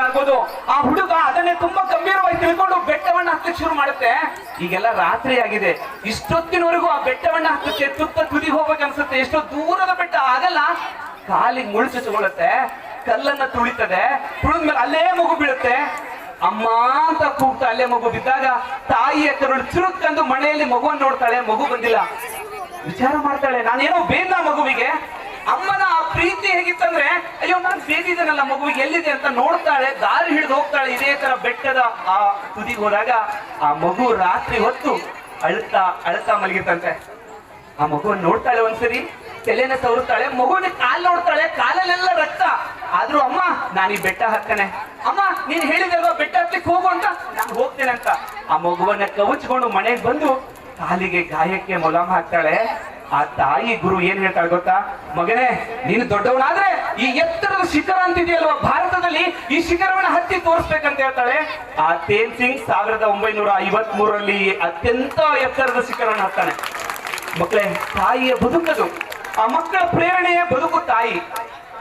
ಆಗ್ಬೋದು ಆ ಹುಡುಗ ಅದನ್ನೇ ತುಂಬಾ ಗಂಭೀರವಾಗಿ ತಿಳ್ಕೊಂಡು ಬೆಟ್ಟವನ್ನ ಹತ್ತಕ್ಕೆ ಶುರು ಮಾಡುತ್ತೆ. ಈಗೆಲ್ಲ ರಾತ್ರಿ ಆಗಿದೆ. ಇಷ್ಟೊತ್ತಿನವರೆಗೂ ಆ ಬೆಟ್ಟವನ್ನ ಹತ್ತಕ್ಕೆ ತುತ್ತ ತುದಿ ಹೋಗ್ಬೇಕು ಅನ್ಸುತ್ತೆ. ಎಷ್ಟೋ ದೂರದ ಬೆಟ್ಟ. ಆಗಲ್ಲ, ಕಾಲಿಗೆ ಚುಚ್ಕೊಳ್ಳುತ್ತೆ ಕಲ್ಲನ್ನ ತುಳಿತದೆ. ತುಳಿದ್ಮೇಲೆ ಅಲ್ಲೇ ಮಗು ಬೀಳುತ್ತೆ. ಅಮ್ಮ ಅಂತ ಕೂಗ್ತಾ ಅಲ್ಲೇ ಮಗು ಬಿದ್ದಾಗ ತಾಯಿಯ ಕರುಳು ಚುರುಕ್ಕಂದು ಮನೆಯಲ್ಲಿ ಮಗುವನ್ನು ನೋಡ್ತಾಳೆ. ಮಗು ಬಂದಿಲ್ಲ. ವಿಚಾರ ಮಾಡ್ತಾಳೆ. ನಾನೇನೋ ಬೇಗ ಮಗುವಿಗೆ ನಾನು ಮಗು ಎಲ್ಲಿದೆ ಅಂತ ನೋಡ್ತಾಳೆ, ದಾರಿ ಹಿಡಿದು ಹೋಗ್ತಾಳೆ, ಇದೇ ತರ ಬೆಟ್ಟದ ಆ ತುದಿಗೆ ಹೋದಾಗ ಆ ಮಗು ರಾತ್ರಿ ಹೊತ್ತು ಅಳ್ತಾ ಅಳ್ತಾ ಮಲಗಿತ್ತಂತೆ ಆ ಮಗುವನ್ನು ನೋಡ್ತಾಳೆ ಒಂದ್ಸರಿ, ತಲೆನ ತವರುತ್ತಾಳೆ, ಮಗುವಿನ ಕಾಲ್ ನೋಡ್ತಾಳೆ, ಕಾಲಲ್ಲೆಲ್ಲ ರಕ್ತ. ಆದ್ರೂ ಅಮ್ಮ, ನಾನು ಈ ಬೆಟ್ಟ ಹತ್ತನೆ. ಅಮ್ಮ, ನೀನ್ ಹೇಳಿದಲ್ವಾ ಬೆಟ್ಟ ಹತ್ತಕ್ಕೆ ಹೋಗು ಅಂತ? ನಾನು ಹೋಗ್ತೇನೆ ಅಂತ. ಆ ಮಗುವನ್ನ ಕವಚ್ಕೊಂಡು ಮನೆಗೆ ಬಂದು ಕಾಲಿಗೆ ಗಾಯಕ್ಕೆ ಮೊಲಾಮ ಹಾಕ್ತಾಳೆ. ಆ ತಾಯಿ ಗುರು ಏನ್ ಹೇಳ್ತಾಳೆ ಗೊತ್ತಾ? ಮಗನೇ, ನೀನು ದೊಡ್ಡವನಾದ್ರೆ ಈ ಎತ್ತರದ ಶಿಖರ ಅಂತಿದೆಯಲ್ವ? ಭಾರತದಲ್ಲಿ ಈ ಶಿಖರವನ್ನು ಹತ್ತಿ ತೋರಿಸ್ಬೇಕಂತ ಹೇಳ್ತಾಳೆ. ಆ ತೇನ್ ಸಿಂಗ್ ಸಾವಿರದ ಒಂಬೈನೂರ ಐವತ್ ಮೂರರಲ್ಲಿ ಅತ್ಯಂತ ಎತ್ತರದ ಶಿಖರವನ್ನು ಹತ್ತಾನೆ. ಮಕ್ಕಳೇ, ತಾಯಿಯ ಬದುಕದು. ಆ ಮಕ್ಕಳ ಪ್ರೇರಣೆಯ ಬದುಕು ತಾಯಿ.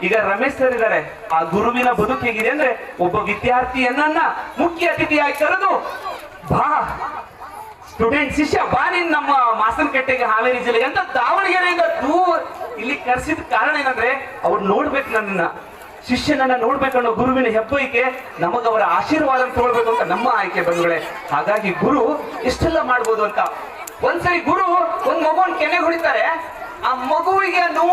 ಈಗ ರಮೇಶ್ ಸರ್ ಇದ್ದಾರೆ. ಆ ಗುರುವಿನ ಬದುಕು ಹೇಗಿದೆ ಅಂದ್ರೆ ಒಬ್ಬ ವಿದ್ಯಾರ್ಥಿಯನ್ನ ಮುಖ್ಯ ಅತಿಥಿಯಾಗಿ ಕರೆದು, ಬಾ, ಸ್ಟೂಡೆಂಟ್ ಶಿಷ್ಯ, ಬಾ ನಮ್ಮ ಮಾಸನಕಟ್ಟೆಗೆ ಹಾವೇರಿ ಜಿಲ್ಲೆಗೆ ಅಂತ ದಾವಣಗೆರೆಯಿಂದ ದೂರ ಕರೆಸಿದ ಕಾರಣ ಏನಂದ್ರೆ, ಅವ್ರು ನೋಡ್ಬೇಕು ನನ್ನನ್ನ. ಶಿಷ್ಯನನ್ನ ನೋಡ್ಬೇಕನ್ನೋ ಗುರುವಿನ ಹೆಬ್ಬೈಕೆ ನಮಗವರ ಆಶೀರ್ವಾದ ತೊಗೊಳ್ಬೇಕು ಅಂತ ನಮ್ಮ ಆಯ್ಕೆ ಬಂಧುಗಳೇ. ಹಾಗಾಗಿ ಗುರು ಇಷ್ಟೆಲ್ಲ ಮಾಡ್ಬೋದು ಅಂತ. ಒಂದ್ಸರಿ ಗುರು, ಒಂದ್ ಮಗುವನ್ ಕೆನೆ ಹೊಡಿತಾರೆ. ಆ ಮಗುವಿಗೆ ನೋವು